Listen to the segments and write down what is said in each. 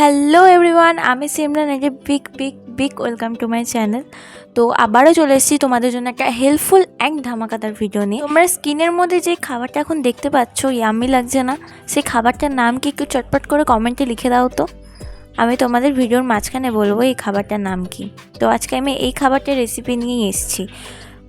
Hello everyone আমি সিমরান একে big big big welcome to my channel তো আবারও চলে এসেছি তোমাদের জন্য একটা হেল্পফুল অ্যান্ড ধামাকাদার ভিডিও নিয়ে। তোমরা স্কিনের মধ্যে যে খাবারটা এখন দেখতে পাচ্ছ ইয়াম্মি লাগছে না, সেই খাবারটার নাম কি একটু চটপট করে কমেন্টে লিখে দাও তো। আমি তোমাদের ভিডিওর মাঝখানে বলব এই খাবারটার নাম কি। তো আজকে আমি এই খাবারটার রেসিপি নিয়ে এসেছি।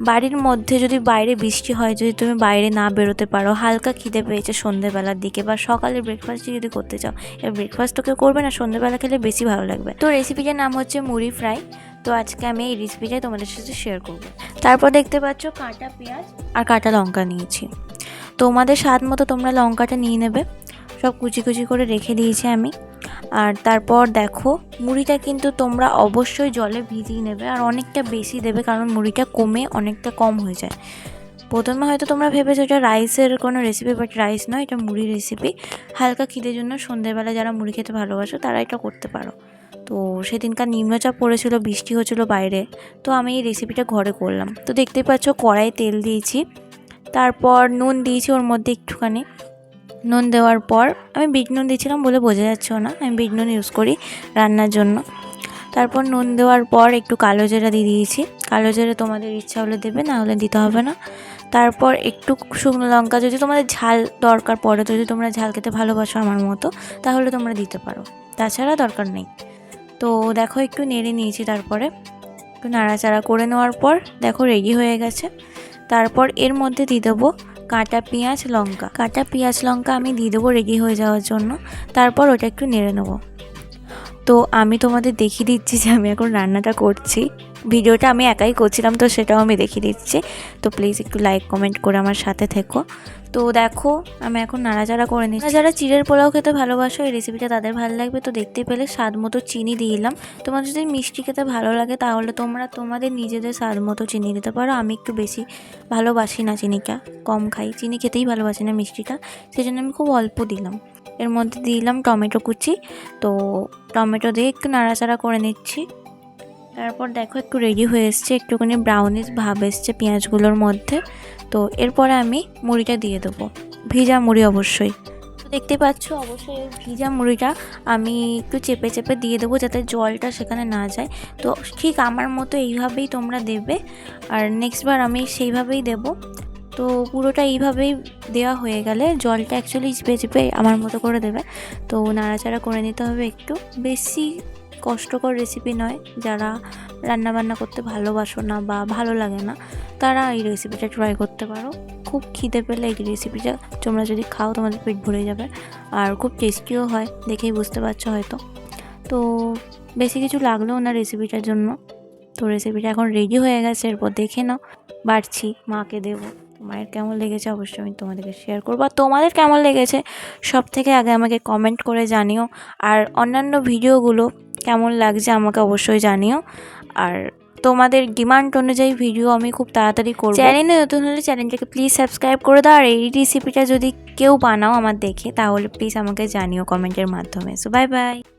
বাড়ির মধ্যে যদি বাইরে বৃষ্টি হয়, যদি তুমি বাইরে না বেরোতে পারো, হালকা খিদে পেয়েছে সন্ধেবেলার দিকে বা সকালে ব্রেকফাস্টই যদি করতে চাও, এবার ব্রেকফাস্ট তো কেউ করবে না সন্ধ্যেবেলা খেলে বেশি ভালো লাগবে। তো রেসিপিটার নাম হচ্ছে মুড়ি ফ্রাই তো আজকে আমি এই রেসিপিটাই তোমাদের সাথে শেয়ার করব। তারপর দেখতে পাচ্ছ কাঁটা পেঁয়াজ আর কাঁটা লঙ্কা নিয়েছি। তোমাদের স্বাদ মতো তোমরা লঙ্কাটা নিয়ে নেবে। সব কুচি কুচি করে রেখে দিয়েছি আমি। আর তারপর দেখো, মুড়িটা কিন্তু তোমরা অবশ্যই জলে ভিজিয়ে নেবে আর অনেকটা বেশি দেবে কারণ মুড়িটা কমে অনেকটা কম হয়ে যায়। প্রথমে হয়তো তোমরা ভেবেছো এটা রাইসের কোনো রেসিপি বাট রাইস নয়, এটা মুড়ি রেসিপি হালকা খিদের জন্য সন্ধেবেলা যারা মুড়ি খেতে ভালোবাসো, তারা এটা করতে পারো। তো সেদিনকার নিম্নচাপ পড়েছিল, বৃষ্টি হচ্ছিল বাইরে, তো আমি এই রেসিপিটা ঘরে করলাম। তো দেখতেই পাচ্ছ কড়াই তেল দিয়েছি। তারপর নুন দিয়েছি ওর মধ্যে একটুখানি। নুন দেওয়ার পর আমি বিট নুন দিয়েছিলাম বলে বোঝা যাচ্ছিল না। আমি বিট নুন ইউজ করি রান্নার জন্য। তারপর নুন দেওয়ার পর একটু কালো জিরা দিয়ে দিয়েছি। কালো জিরা তোমাদের ইচ্ছা হলে দেবে, না হলে দিতে হবে না। তারপর একটু শুকনো লঙ্কা, যদি তোমাদের ঝাল দরকার পড়ে তো যদি তোমরা ঝাল খেতে ভালোবাসো আমার মতো, তাহলে তোমরা দিতে পারো। তাছাড়া দরকার নেই। তো দেখো একটু নেড়ে নিয়েছি তারপরে। একটু নাড়াচাড়া করে নেওয়ার পর, দেখো রেডি হয়ে গেছে। তারপর এর মধ্যে দিয়ে দেবো কাঁটা পেঁয়াজ, লঙ্কা। কাঁটা পেঁয়াজ, লঙ্কা আমি দিয়ে দেবো রেডি হয়ে যাওয়ার জন্য। তারপর ওটা একটু নেড়ে নেব। তো আমি তোমাদের দেখিয়ে দিচ্ছি যে আমি এখন রান্নাটা করছি। ভিডিওটা আমি একাই করছিলাম, তো সেটাও আমি দেখিয়ে দিচ্ছি। তো প্লিজ একটু লাইক কমেন্ট করে আমার সাথে থেকো। তো দেখো, আমি এখন নাড়াচাড়া করে নিচ্ছি। যারা চিড়ের পোলাও খেতে ভালোবাসো, এই রেসিপিটা তাদের ভালো লাগবে। তো দেখতে পেলে স্বাদ মতো চিনি দিলাম তোমার যদি মিষ্টি খেতে ভালো লাগে, তাহলে তোমরা তোমাদের নিজেদের স্বাদ মতো চিনি দিতে পারো। আমি একটু বেশি ভালোবাসি না চিনিটা, কম খাই। চিনি খেতেই ভালোবাসি না মিষ্টিটা। সেই জন্য আমি খুব অল্প দিলাম। এর মধ্যে দিলাম টমেটো কুচি। তো টমেটো দিয়ে একটু নাড়াচাড়া করে নিচ্ছি। তারপর দেখো একটু রেডি হয়ে এসছে, একটুখানি ব্রাউনিশ ভাব এসছে পেঁয়াজগুলোর মধ্যে। তো এরপরে আমি মুড়িটা দিয়ে দেবো। ভিজা মুড়ি অবশ্যই। দেখতে পাচ্ছ, অবশ্যই ভিজা মুড়িটা আমি একটু চেপে চেপে দিয়ে দেবো যাতে জলটা সেখানে না যায়। তো ঠিক আমার মতো এইভাবেই তোমরা দেবে। আর নেক্সট বার আমি সেইভাবেই দেবো। তো পুরোটা এইভাবেই দেওয়া হয়ে গেলে জলটা অ্যাকচুয়ালি চেপে চেপে আমার মতো করে দেবে। তো নাড়াচাড়া করে নিতে হবে একটু। বেশি কষ্টকর রেসিপি নয়, যারা রান্না বান্না করতে ভালোবাসো না বা ভালো লাগে না, তারা এই রেসিপিটা ট্রাই করতে পারো। খুব খিদে পেলে এই রেসিপিটা তোমরা যদি খাও, তোমাদের পেট ভরে যাবে আর খুব টেস্টিও হয়, দেখেই বুঝতে পারছ হয়তো। তো বেশি কিছু লাগলেও না রেসিপিটার জন্য। তো রেসিপিটা এখন রেডি হয়ে গেছে, এরপর দেখে নাও। বাড়ছি, মাকে দেবো। মায়ের কেমন লেগেছে অবশ্যই আমি তোমাদেরকে শেয়ার করব। আর তোমাদের কেমন লেগেছে সব থেকে আগে আমাকে কমেন্ট করে জানিও। আর অন্যান্য ভিডিওগুলো কেমন লাগছে আমাকে অবশ্যই জানিও। আর তোমাদের ডিমান্ড অনুযায়ী ভিডিও আমি খুব তাড়াতাড়ি করব। চ্যানেলে নতুন হলে চ্যানেলটাকে প্লিজ সাবস্ক্রাইব করে দাও। আর এই রেসিপিটা যদি কেউ বানাও আমার দেখে, তাহলে প্লিজ আমাকে জানিও কমেন্টের মাধ্যমে। So bye bye